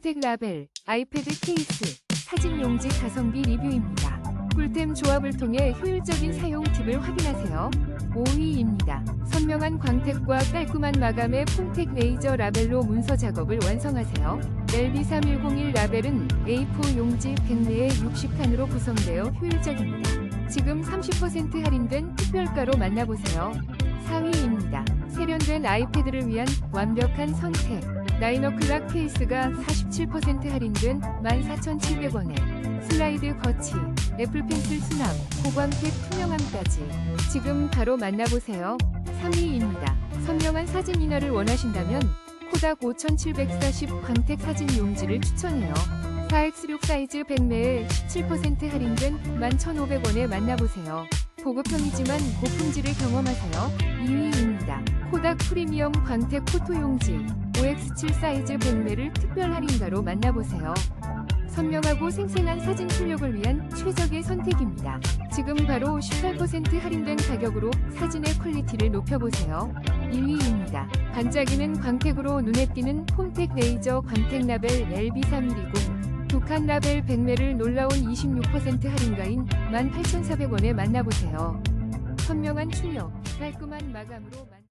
폼텍 라벨, 아이패드 케이스, 사진 용지 가성비 리뷰입니다. 꿀템 조합을 통해 효율적인 사용 팁을 확인하세요. 5위입니다. 선명한 광택과 깔끔한 마감의 폼텍 레이저 라벨로 문서 작업을 완성하세요. LB3101 라벨은 A4 용지 100내의 60칸으로 구성되어 효율적입니다. 지금 30% 할인된 특별가로 만나보세요. 4위입니다. 세련된 아이패드를 위한 완벽한 선택. 나이너클락 케이스가 47% 할인된 14,700원에 슬라이드 거치, 애플펜슬 수납, 고광택 투명함까지 지금 바로 만나보세요. 3위입니다. 선명한 사진 인화를 원하신다면 코닥 5740 광택 사진 용지를 추천해요. 4X6 사이즈 100매에 17% 할인된 11,500원에 만나보세요. 보급형이지만 고품질을 경험하세요. 2위입니다. 코닥 프리미엄 광택 포토 용지 5X7 사이즈 100매를 특별 할인가로 만나보세요. 선명하고 생생한 사진 출력을 위한 최적의 선택입니다. 지금 바로 18% 할인된 가격으로 사진의 퀄리티를 높여보세요. 1위입니다. 반짝이는 광택으로 눈에 띄는 폼텍 레이저 광택 라벨 LB3120 독한 라벨 100매를 놀라운 26% 할인가인 18,400원에 만나보세요. 선명한 출력, 깔끔한 마감으로 만...